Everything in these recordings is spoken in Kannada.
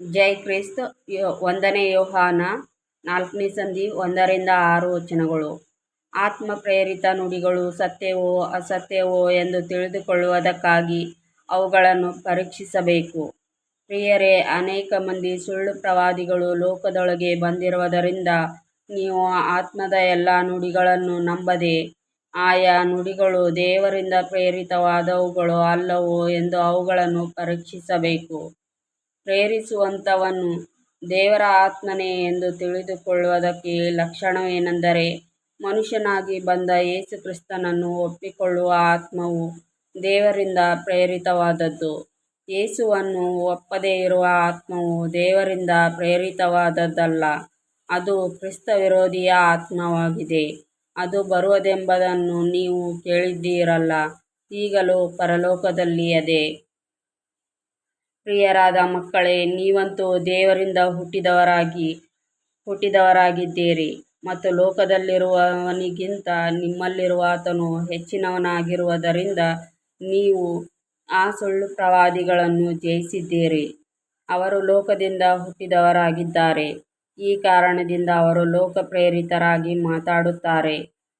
ಜೈ ಕ್ರಿಸ್ತ ಒಂದನೇ ಯೋಹಾನ, ನಾಲ್ಕನೇ ಸಂಧಿ, ಒಂದರಿಂದ ಆರು ವಚನಗಳು. ಆತ್ಮ ಪ್ರೇರಿತ ನುಡಿಗಳು ಸತ್ಯವೋ ಅಸತ್ಯವೋ ಎಂದು ತಿಳಿದುಕೊಳ್ಳುವುದಕ್ಕಾಗಿ ಅವುಗಳನ್ನು ಪರೀಕ್ಷಿಸಬೇಕು. ಪ್ರಿಯರೇ, ಅನೇಕ ಮಂದಿ ಸುಳ್ಳು ಪ್ರವಾದಿಗಳು ಲೋಕದೊಳಗೆ ಬಂದಿರುವುದರಿಂದ ನೀವು ಆತ್ಮದ ಎಲ್ಲ ನುಡಿಗಳನ್ನು ನಂಬದೆ, ಆಯಾ ನುಡಿಗಳು ದೇವರಿಂದ ಪ್ರೇರಿತವಾದವುಗಳು ಅಲ್ಲವೋ ಎಂದು ಅವುಗಳನ್ನು ಪರೀಕ್ಷಿಸಬೇಕು. ಪ್ರೇರಿಸುವಂಥವನು ದೇವರ ಆತ್ಮನೇ ಎಂದು ತಿಳಿದುಕೊಳ್ಳುವುದಕ್ಕೆ ಲಕ್ಷಣವೇನೆಂದರೆ ಮನುಷ್ಯನಾಗಿ ಬಂದ ಯೇಸು ಕ್ರಿಸ್ತನನ್ನು ಒಪ್ಪಿಕೊಳ್ಳುವ ಆತ್ಮವು ದೇವರಿಂದ ಪ್ರೇರಿತವಾದದ್ದು. ಯೇಸುವನ್ನು ಒಪ್ಪದೇ ಇರುವ ಆತ್ಮವು ದೇವರಿಂದ ಪ್ರೇರಿತವಾದದ್ದಲ್ಲ, ಅದು ಕ್ರಿಸ್ತ ವಿರೋಧಿಯ ಆತ್ಮವಾಗಿದೆ. ಅದು ಬರುವುದೆಂಬುದನ್ನು ನೀವು ಕೇಳಿದ್ದೀರಲ್ಲ, ಈಗಲೂ ಪರಲೋಕದಲ್ಲಿ ಅದೇ. ಪ್ರಿಯರಾದ ಮಕ್ಕಳೇ, ನೀವಂತೂ ದೇವರಿಂದ ಹುಟ್ಟಿದವರಾಗಿ, ಹುಟ್ಟಿದವರಾಗಿದ್ದೀರಿ. ಮತ್ತು ಲೋಕದಲ್ಲಿರುವವನಿಗಿಂತ ನಿಮ್ಮಲ್ಲಿರುವ ಆತನು ಹೆಚ್ಚಿನವನಾಗಿರುವುದರಿಂದ ನೀವು ಆ ಸುಳ್ಳು ಪ್ರವಾದಿಗಳನ್ನು ಜಯಿಸಿದ್ದೀರಿ. ಅವರು ಲೋಕದಿಂದ ಹುಟ್ಟಿದವರಾಗಿದ್ದಾರೆ. ಈ ಕಾರಣದಿಂದ ಅವರು ಲೋಕ ಪ್ರೇರಿತರಾಗಿ ಮಾತಾಡುತ್ತಾರೆ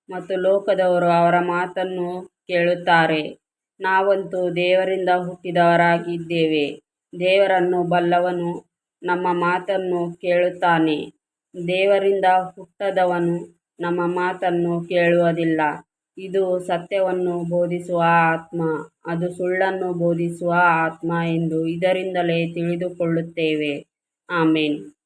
ಮತ್ತು ಲೋಕದವರು ಅವರ ಮಾತನ್ನು ಕೇಳುತ್ತಾರೆ. ನಾವಂತೂ ದೇವರಿಂದ ಹುಟ್ಟಿದವರಾಗಿದ್ದೇವೆ. ದೇವರನ್ನು ಬಲ್ಲವನು, ನಮ್ಮ ಮಾತನ್ನು ಕೇಳುತ್ತಾನೆ. ದೇವರಿಂದ ಹುಟ್ಟದವನು ನಮ್ಮ ಮಾತನ್ನು ಕೇಳುವುದಿಲ್ಲ. ಇದು ಸತ್ಯವನ್ನು ಬೋಧಿಸುವ ಆತ್ಮ, ಅದು ಸುಳ್ಳನ್ನು ಬೋಧಿಸುವ ಆತ್ಮ ಎಂದು ಇದರಿಂದಲೇ ತಿಳಿದುಕೊಳ್ಳುತ್ತೇವೆ. ಆಮೇನ್.